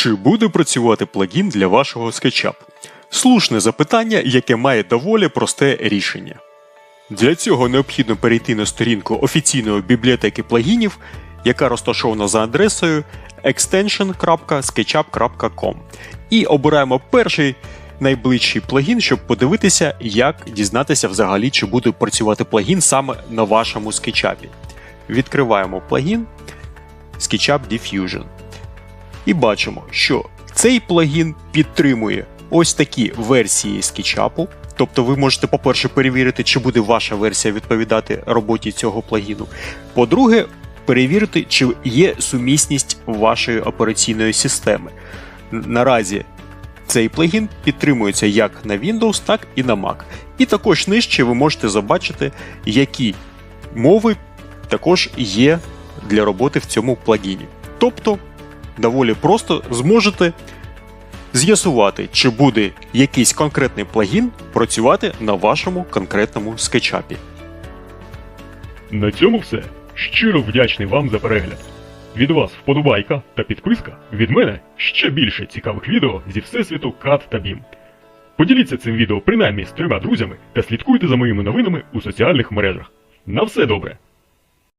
Чи буде працювати плагін для вашого SketchUp? Слушне запитання, яке має доволі просте рішення. Для цього необхідно перейти на сторінку офіційної бібліотеки плагінів, яка розташована за адресою extension.sketchup.com і обираємо перший найближчий плагін, щоб подивитися, як дізнатися взагалі, чи буде працювати плагін саме на вашому скетчапі. Відкриваємо плагін SketchUp Diffusion. І бачимо, що цей плагін підтримує ось такі версії скетчапу. Тобто ви можете, по-перше, перевірити, чи буде ваша версія відповідати роботі цього плагіну. По-друге, перевірити, чи є сумісність вашої операційної системи. Наразі цей плагін підтримується як на Windows, так і на Mac. І також нижче ви можете забачити, які мови також є для роботи в цьому плагіні. Тобто, доволі просто зможете з'ясувати, чи буде якийсь конкретний плагін працювати на вашому конкретному скетчапі. На цьому все. Щиро вдячний вам за перегляд. Від вас вподобайка та підписка. Від мене ще більше цікавих відео зі всесвіту CAD та BIM. Поділіться цим відео принаймні з трьома друзями та слідкуйте за моїми новинами у соціальних мережах. На все добре!